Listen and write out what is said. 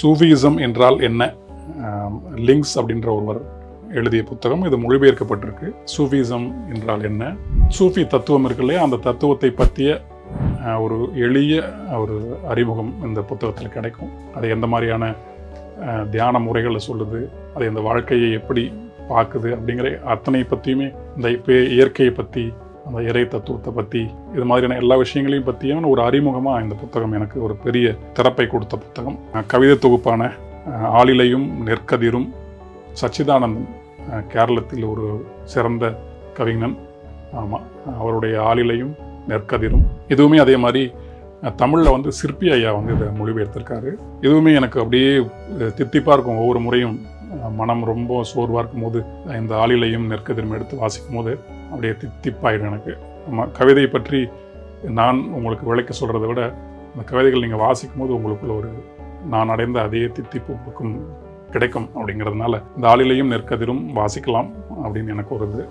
Sufism என்றால் என்ன? Links அப்படின்ற ஒருவர் எழுதிய புத்தகம் இது மொழிபெயர்க்கப்பட்டிருக்கு. சூஃபிசம் என்றால் என்ன? சூஃபி தத்துவம் இருக்கு இல்லையா? அந்த தத்துவத்தை பற்றிய ஒரு எளிய ஒரு அறிமுகம் இந்த புத்தகத்தில் கிடைக்கும். அது எந்த மாதிரியான தியான முறைகளை சொல்லுது? அது இந்த வாழ்க்கையை எப்படி பார்க்குது? அப்படிங்கிற அத்தனை பற்றியுமே இந்த இப்போ இயற்கையை பற்றி அந்த இறை தத்துவத்தை பற்றி இது மாதிரியான எல்லா விஷயங்களையும் பற்றியும் ஒரு அறிமுகமாக இந்த புத்தகம் எனக்கு ஒரு பெரிய திறப்பை கொடுத்த புத்தகம். கவிதை தொகுப்பான ஆளிலையும் நெற்கதிரும் சச்சிதானந்தன் கேரளத்தில் ஒரு சிறந்த கவிஞன். ஆமாம் அவருடைய ஆளிலையும் நெற்கதிரும். இதுவுமே அதே மாதிரி தமிழில் வந்து சிற்பி ஐயா வந்து இதை மொழிபெயர்த்திருக்காரு. இதுவுமே எனக்கு அப்படியே தித்திப்பாக இருக்கும் ஒவ்வொரு முறையும். மனம் ரொம்ப சோர்வாக இருக்கும் போது இந்த ஆளிலையும் நெற்கதிரும் எடுத்து வாசிக்கும் போது அப்படியே தித்திப்பாயிடும் எனக்கு. நம்ம கவிதையை பற்றி நான் உங்களுக்கு விளக்க சொல்கிறத விட அந்த கவிதைகள் நீங்கள் வாசிக்கும் போது உங்களுக்குள்ள ஒரு நான் அடைந்த அதே தித்திப்பு உங்களுக்கும் கிடைக்கும் அப்படிங்கிறதுனால இந்த ஆளிலையும் நெற்கதிரும் வாசிக்கலாம் அப்படின்னு எனக்கு ஒரு இது.